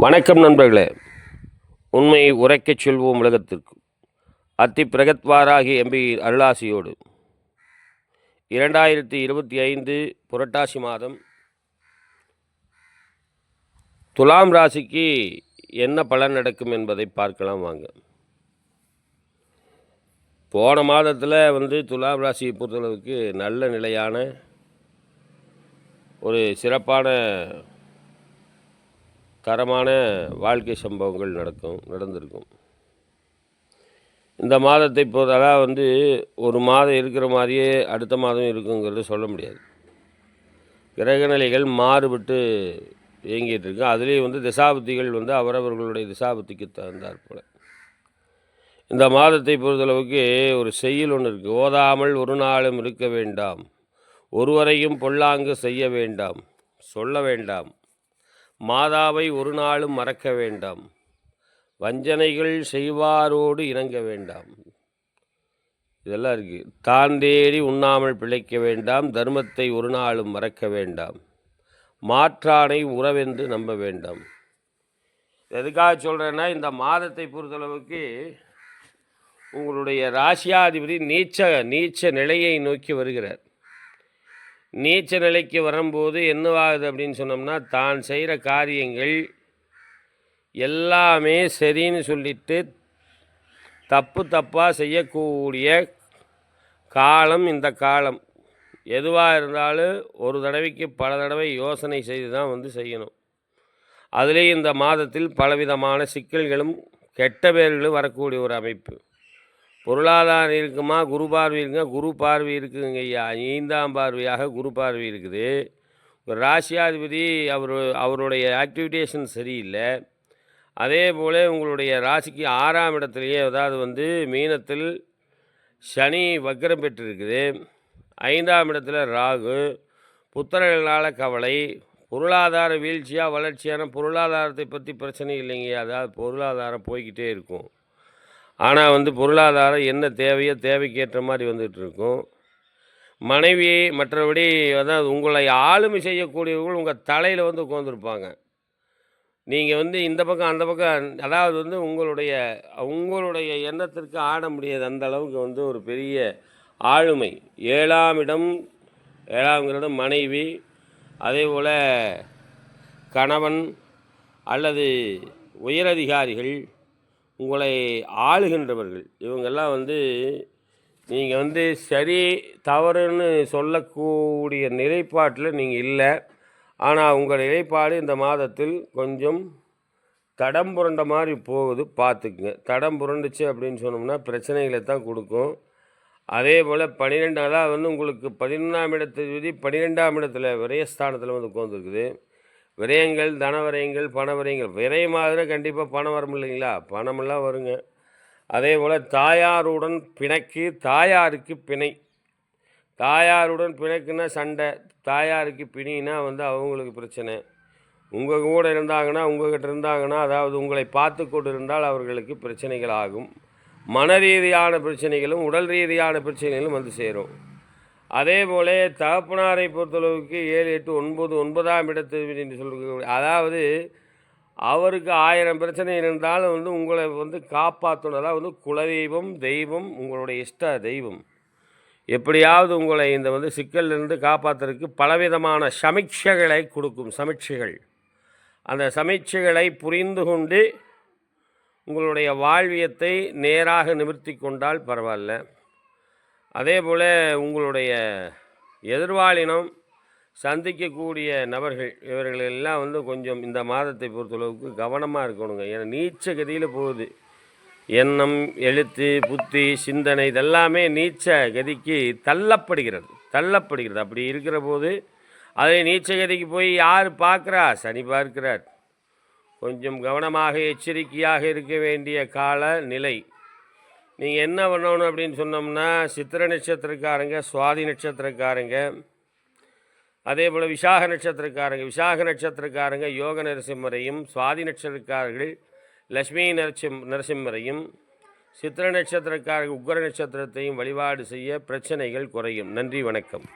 வணக்கம் நண்பர்களே. உண்மையை உரைக்கச் செல்வோம் உலகத்திற்கு. அத்தி பிரகத்வாராகி எம்பி அருளாசியோடு. இரண்டாயிரத்தி இருபத்தி ஐந்து புரட்டாசி மாதம் துலாம் ராசிக்கு என்ன பலன் நடக்கும் என்பதை பார்க்கலாம் வாங்க. போன மாதத்தில் வந்து துலாம் ராசியை பொறுத்தளவுக்கு நல்ல நிலையான ஒரு சிறப்பான தரமான வாழ்க்கை சம்பவங்கள் நடக்கும் நடந்திருக்கும். இந்த மாதத்தை பொறுத்தளவு வந்து ஒரு மாதம் இருக்கிற மாதிரியே அடுத்த மாதம் இருக்குங்கிறது சொல்ல முடியாது. கிரகநிலைகள் மாறுபட்டு இயங்கிட்டு இருக்கு அதுலேயும் வந்து திசாபுத்திகள் வந்து அவரவர்களுடைய திசாபுத்திக்கு தகுந்தார் போல். இந்த மாதத்தை பொறுத்தளவுக்கு ஒரு செய்யுள் ஒன்று இருக்குது ஓதாமல் ஒரு நாளும் இருக்க வேண்டாம். ஒருவரையும் பொல்லாங்கு செய்ய வேண்டாம். சொல்ல வேண்டாம். மாதாவை ஒரு நாளும் மறக்க வேண்டாம். வஞ்சனைகள் செய்வாரோடு இணங்க வேண்டாம். இதெல்லாம் இருக்குது தான் தேடி உண்ணாமல் பிழைக்க வேண்டாம். தர்மத்தை ஒரு நாளும் மறக்க வேண்டாம். மாற்றானை உறவென்று நம்ப வேண்டாம். எதுக்காக சொல்கிறேன்னா இந்த மாதத்தை பொறுத்தளவுக்கு உங்களுடைய ராசியாதிபதி நீச்ச நீச்ச நிலையை நோக்கி வருகிறார். நீச்ச நிலைக்கு வரும்போது என்னவாகுது அப்படின்னு சொன்னோம்னா தான் செய்கிற காரியங்கள் எல்லாமே சரின்னு சொல்லிட்டு தப்பு தப்பாக செய்யக்கூடிய காலம் இந்த காலம். எதுவாக இருந்தாலும் ஒரு தடவைக்கு பல தடவை யோசனை செய்து தான் வந்து செய்யணும். அதுலேயும் இந்த மாதத்தில் பலவிதமான சிக்கல்களும் கெட்ட பேர்களும் வரக்கூடிய ஒரு அமைப்பு. பொருளாதாரம் இருக்குமா? குரு பார்வை இருக்குங்க குரு பார்வை இருக்குதுங்க ஐயா. ஐந்தாம் பார்வையாக குரு பார்வை இருக்குது. ஒரு ராசியாதிபதி அவர் அவருடைய ஆக்டிவிட்டேஷன் சரியில்லை. அதே போல் உங்களுடைய ராசிக்கு ஆறாம் இடத்துலையே அதாவது வந்து மீனத்தில் சனி வக்கரம் பெற்றிருக்குது. ஐந்தாம் இடத்துல ராகு. புத்திரர்களால் கவலை. பொருளாதார வீழ்ச்சியாக வளர்ச்சியான பொருளாதாரத்தை பற்றி பிரச்சனை இல்லைங்க அதாவது பொருளாதாரம் போய்கிட்டே இருக்கும். ஆனால் வந்து பொருளாதாரம் என்ன தேவையோ தேவைக்கேற்ற மாதிரி வந்துகிட்டு இருக்கும் மனைவி மற்றபடி அதாவது உங்களை ஆளுமை செய்யக்கூடியவர்கள் உங்கள் தலையில் வந்து உட்காந்துருப்பாங்க நீங்கள் வந்து இந்த பக்கம் அந்த பக்கம் அதாவது வந்து உங்களுடைய உங்களுடைய எண்ணத்திற்கு ஆட முடியாது. அந்த அளவுக்கு வந்து ஒரு பெரிய ஆளுமை. ஏழாம் இடம் ஏழாம்ங்கிறது மனைவி அதே போல் கணவன் அல்லது உயரதிகாரிகள் உங்களை ஆளுகின்றவர்கள். இவங்கெல்லாம் வந்து நீங்கள் வந்து சரி தவறுன்னு சொல்லக்கூடிய நிலைப்பாட்டில் நீங்கள் இல்லை. ஆனால் உங்கள் நிலைப்பாடு இந்த மாதத்தில் கொஞ்சம் தடம் புரண்ட மாதிரி போகுது பார்த்துக்குங்க. தடம் புரண்டுச்சு அப்படின்னு சொன்னோம்னா பிரச்சனைகளை தான் கொடுக்கும். அதே போல் பன்னிரெண்டு அதாவது வந்து உங்களுக்கு பதினொன்றாம் இடத்து விதி பன்னிரெண்டாம் இடத்துல விரயஸ்தானத்தில் வந்து உட்காந்துருக்குது விரயங்கள் தன விரயங்கள் பண விரயங்கள் விரயமாக கண்டிப்பாக பணம் வரும் இல்லைங்களா? பணமெல்லாம் வருங்க. அதே போல் தாயாருடன் பிணைக்கு தாயாருக்கு பிணை. தாயாருடன் பிணக்குன்னா சண்டை. தாயாருக்கு பிணினா வந்து அவங்களுக்கு பிரச்சனை. உங்கள் கூட இருந்தாங்கன்னா உங்கள்கிட்ட இருந்தாங்கன்னா அதாவது உங்களை பார்த்து கொண்டு இருந்தால் அவர்களுக்கு பிரச்சனைகள் ஆகும். மன ரீதியான பிரச்சனைகளும் உடல் ரீதியான பிரச்சனைகளும் வந்து சேரும். அதே போல தகப்பனாரை பொறுத்தளவுக்கு ஏழு எட்டு ஒன்பது ஒன்பதாம் இடத்தில் என்று சொல்ல அதாவது அவருக்கு ஆயிரம் பிரச்சனை இருந்தாலும் வந்து உங்களை வந்து காப்பாற்றணும் அதாவது வந்து குலதெய்வம் தெய்வம் உங்களுடைய இஷ்ட தெய்வம். எப்படியாவது உங்களை இந்த வந்து சிக்கலிருந்து காப்பாற்றுறதுக்கு பலவிதமான சமீட்சைகளை கொடுக்கும் சமீட்சைகள். அந்த சமீட்சைகளை புரிந்து கொண்டு உங்களுடைய வாழ்வியத்தை நேராக நிமிர்த்தி கொண்டால் பரவாயில்ல. அதே போல் உங்களுடைய எதிர்வாளினம் சந்திக்கக்கூடிய நபர்கள் இவர்கள் எல்லாம் வந்து கொஞ்சம் இந்த மாதத்தை பொறுத்தளவுக்கு கவனமாக இருக்கணுங்க. ஏன்னா நீச்ச கதியில் போகுது. எண்ணம் எழுத்து புத்தி சிந்தனை இதெல்லாமே நீச்ச கதிக்கு தள்ளப்படுகிறது. தள்ளப்படுகிறது. அப்படி இருக்கிற போது அதை நீச்ச கதிக்கு போய் யார் பார்க்குறா? சனி பார்க்கிறார். கொஞ்சம் கவனமாக எச்சரிக்கையாக இருக்க வேண்டிய கால நிலை நீங்கள் என்ன பண்ணணும் அப்படின்னு சொன்னோம்னா சித்திர நட்சத்திரக்காரங்க சுவாதி நட்சத்திரக்காரங்க அதே போல் விசாக நட்சத்திரக்காரங்க விசாக நட்சத்திரக்காரங்க யோக நரசிம்மரையும் சுவாதி நட்சத்திரக்காரர்கள் லக்ஷ்மி நரசிம் நரசிம்மரையும் சித்திர நட்சத்திரக்காரர்கள் உக்ர நட்சத்திரத்தையும் வழிபாடு செய்ய பிரச்சனைகள் குறையும். நன்றி வணக்கம்.